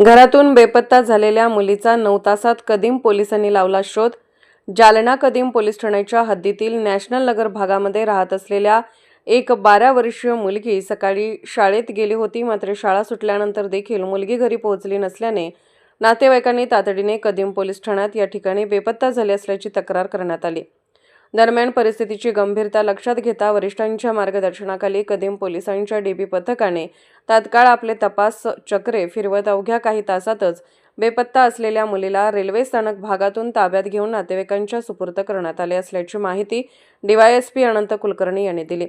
घरातून बेपत्ता झालेल्या मुलीचा नऊ तासात कदीम पोलिसांनी लावला शोध. जालना कदीम पोलीस ठाण्याच्या हद्दीतील नॅशनल नगर भागामध्ये राहत असलेल्या एक बारा वर्षीय मुलगी सकाळी शाळेत गेली होती. मात्र शाळा सुटल्यानंतर देखील मुलगी घरी पोहोचली नसल्याने नातेवाईकांनी तातडीने कदीम पोलीस ठाण्यात या ठिकाणी बेपत्ता झाली असल्याची तक्रार करण्यात आली. दरम्यान परिस्थितीची गंभीरता लक्षात घेता वरिष्ठांच्या मार्गदर्शनाखाली कदीम पोलिसांच्या डीबी पथकाने तात्काळ आपले तपास चक्रे फिरवत अवघ्या काही तासातच बेपत्ता असलेल्या मुलीला रेल्वे स्थानक भागातून ताब्यात घेऊन नातेवाईकांच्या सुपूर्द करण्यात आले असल्याची माहिती डीवायएसपी अनंत कुलकर्णी यांनी दिली.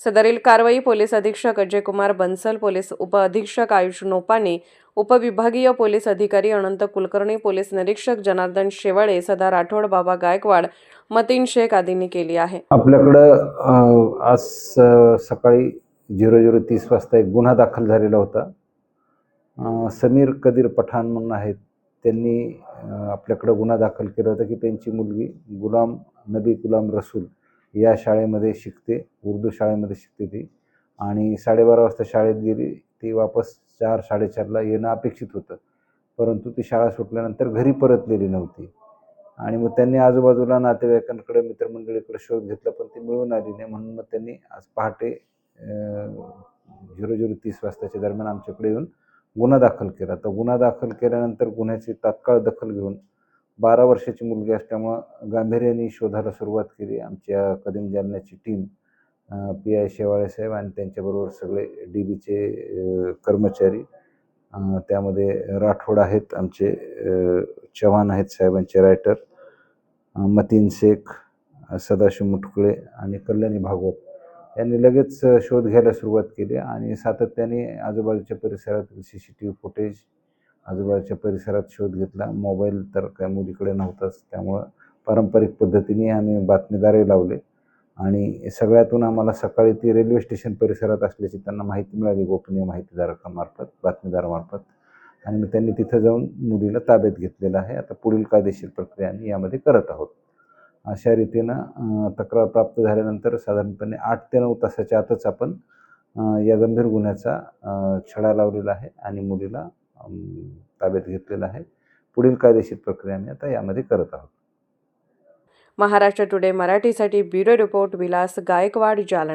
सदरील कारवाई पोलीस अधीक्षक अजय कुमार बन्सल पोलीस उपअधीक्षक आयुष नोपाने उपविभागीय पोलीस अधिकारी अनंत कुलकर्णी पोलीस निरीक्षक जनार्दन शेवाळे सदा राठोड बाबा गायकवाड मतीन शेख आदींनी केली आहे. आपल्याकडं आज सकाळी झिरो झिरो तीस वाजता एक गुन्हा दाखल झालेला होता. समीर कदीर पठाण म्हणून आहेत. त्यांनी आपल्याकडं गुन्हा दाखल केला होता की त्यांची मुलगी गुलाम नबी गुलाम रसूल या शाळेमध्ये शिकते उर्दू शाळेमध्ये शिकते ती. आणि साडेबारा वाजता शाळेत गेली ती वापस चार साडेचारला येणं अपेक्षित होतं. परंतु ती शाळा सुटल्यानंतर घरी परतलेली नव्हती. आणि मग त्यांनी आजूबाजूला नातेवाईकांकडे मित्रमंडळीकडे शोध घेतला पण ती मिळून आली नाही. म्हणून मग त्यांनी आज पहाटे झिरो झिरो तीस वाजताच्या दरम्यान आमच्याकडे येऊन गुन्हा दाखल केला. तर गुन्हा दाखल केल्यानंतर गुन्ह्याची तात्काळ दखल घेऊन बारा वर्षाची मुलगी असल्यामुळं गांभीर्याने शोधायला सुरुवात केली. आमच्या कदीम जालन्याची टीम पी आय शेवाळे साहेब आणि त्यांच्याबरोबर सगळे डी बीचे कर्मचारी. त्यामध्ये राठोड आहेत आमचे चव्हाण आहेत साहेबांचे रायटर मतीन शेख सदाशिव मुटकुळे आणि कल्याणी भागवत. यांनी लगेच शोध घ्यायला सुरुवात केली आणि सातत्याने आजूबाजूच्या परिसरातील C C T V footage आजूबाजूच्या परिसरात शोध घेतला. मोबाईल तर काय मुलीकडे नव्हताच त्यामुळं पारंपरिक पद्धतीने आम्ही बातमीदारही लावले. आणि सगळ्यातून आम्हाला सकाळी ती रेल्वे स्टेशन परिसरात असल्याची त्यांना माहिती मिळाली गोपनीय माहितीदारकामार्फत बातमीदारामार्फत. आणि मग त्यांनी तिथं जाऊन मुलीला ताब्यात घेतलेलं आहे. आता पुढील कायदेशीर प्रक्रिया आम्ही यामध्ये करत आहोत. अशा रीतीनं तक्रार प्राप्त झाल्यानंतर साधारणपणे आठ ते नऊ तासाच्या आतच आपण या गंभीर गुन्ह्याचा छडा लावलेला आहे आणि मुलीला ताब्यात घेतलेला आहे. पुढील कायदेशीर प्रक्रिया आम्ही आता यामध्ये करत आहोत. महाराष्ट्र टुडे मराठीसाठी ब्युरो रिपोर्ट विलास गायकवाड जालना.